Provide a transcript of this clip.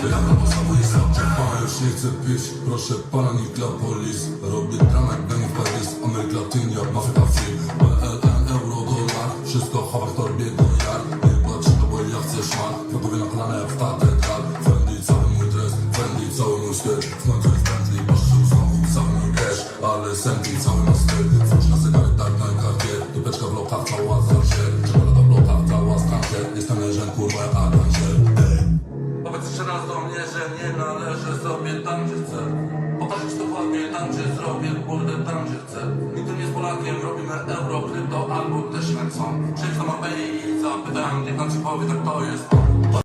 Pablo cały jest dobra Pana już nie chcę pić, proszę pana niech dla polis Robię dramę jak Benny Paris, Ameryk Latynia, Mafia film PLN, euro, dolar, wszystko chowa w torbie do jar Nie płacz, no bo ja chcę szmat, krokowie na kolana jak w katedral. Fendi cały mój dres, Fendi cały mój styl. W końcu jest Bentley, poszedł znowu cały mój cash Ale Senti cały ma styl, wróć na zegary, tak na kartier. Dupeczka w lotach, cała zawsze że nie należę sobie tam, gdzie chcę. Powtórzyć dokładnie tam, gdzie zrobię, kurde, tam, gdzie chcę. Nigdy nie z Polakiem, robimy euro, krypto albo też chcą Przejdź do mapy i zapytałem, niech nam ci powie, tak to jest